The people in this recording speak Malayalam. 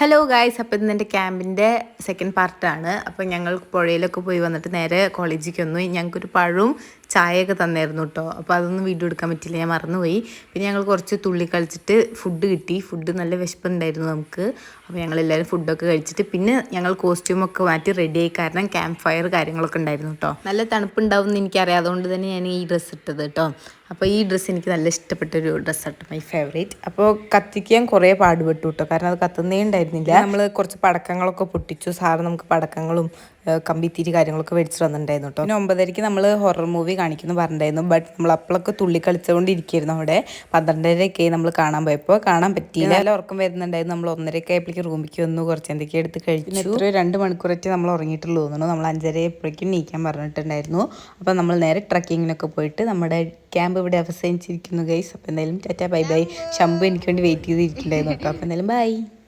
ഹലോ ഗായ്സ് അപ്പോൾ ഇന്ന് എന്റെ ക്യാമ്പിന്റെ സെക്കൻഡ് പാർട്ടാണ് അപ്പോൾ ഞങ്ങൾ പുഴയിലൊക്കെ പോയി വന്നിട്ട് നേരെ കോളേജിലേക്ക് വന്നു. ഞങ്ങൾക്കൊരു പഴവും ചായയൊക്കെ തന്നായിരുന്നു കേട്ടോ അപ്പോൾ അതൊന്നും വീഡിയോ എടുക്കാൻ പറ്റില്ല ഞാൻ മറന്നുപോയി. പിന്നെ ഞങ്ങൾ കുറച്ച് തുള്ളി കളിച്ചിട്ട് ഫുഡ് കിട്ടി. ഫുഡ് നല്ല വിശപ്പുണ്ടായിരുന്നു നമുക്ക്. അപ്പോൾ ഞങ്ങളെല്ലാവരും ഫുഡൊക്കെ കഴിച്ചിട്ട് പിന്നെ ഞങ്ങൾ കോസ്റ്റ്യൂമൊക്കെ മാറ്റി റെഡി ആയി. കാരണം ക്യാമ്പ് ഫയർ കാര്യങ്ങളൊക്കെ ഉണ്ടായിരുന്നു കേട്ടോ നല്ല തണുപ്പുണ്ടാവും എന്ന് എനിക്കറിയാം. അതുകൊണ്ട് തന്നെ ഞാൻ ഈ ഡ്രസ്സ് ഇട്ടത് കേട്ടോ അപ്പോൾ ഈ ഡ്രസ്സ് എനിക്ക് നല്ല ഇഷ്ടപ്പെട്ട ഒരു ഡ്രസ്സാണ് മൈ ഫേവറേറ്റ് അപ്പോൾ കത്തിക്കാൻ കുറേ പാടുപെട്ടു കേട്ടോ കാരണം അത് കത്തുന്നേ ഉണ്ടായിരുന്നില്ല. നമ്മൾ കുറച്ച് പടക്കങ്ങളൊക്കെ പൊട്ടിച്ചു. സാറ് നമുക്ക് പടക്കങ്ങളും കമ്പിത്തിരി കാര്യങ്ങളൊക്കെ മേടിച്ച് വന്നിട്ടുണ്ടായിരുന്നു കേട്ടോ. പിന്നെ ഒമ്പതരയ്ക്ക് നമ്മൾ ഹൊറർ മൂവി കാണിക്കുന്നു പറഞ്ഞിട്ടുണ്ടായിരുന്നു. ബട്ട് നമ്മൾ അപ്പോഴൊക്കെ തുള്ളി കളിച്ചുകൊണ്ടിരിക്കുകയായിരുന്നു അവിടെ. പന്ത്രണ്ടരയൊക്കെ നമ്മൾ കാണാൻ പോയപ്പോൾ കാണാൻ പറ്റിയില്ല. നല്ല ഉറക്കം വരുന്നുണ്ടായിരുന്നു. നമ്മൾ ഒന്നരയൊക്കെ ആയപ്പോഴേക്ക് റൂമിലേക്ക് വന്നു. കുറച്ച് എന്തൊക്കെ എടുത്ത് കഴിച്ചു. ഒരു രണ്ട് മണിക്കൂറൊക്കെ നമ്മൾ ഉറങ്ങിയിട്ടുള്ളൂ തോന്നുന്നു. നമ്മൾ അഞ്ചര എപ്പോഴേക്കും നീക്കാൻ പറഞ്ഞിട്ടുണ്ടായിരുന്നു. അപ്പോൾ നമ്മൾ നേരെ ട്രക്കിങ്ങിനൊക്കെ പോയിട്ട് നമ്മുടെ ക്യാമ്പ് ഇവിടെ അവസാനിച്ചിരിക്കുന്നു ഗൈസ് അപ്പോൾ എന്തായാലും ടാറ്റ ബൈ ബൈ. ശംഭു എനിക്ക് വേണ്ടി വെയിറ്റ് ചെയ്തിരിക്കുന്നുണ്ടായിരുന്നു കേട്ടോ. അപ്പോൾ എന്തായാലും ബൈ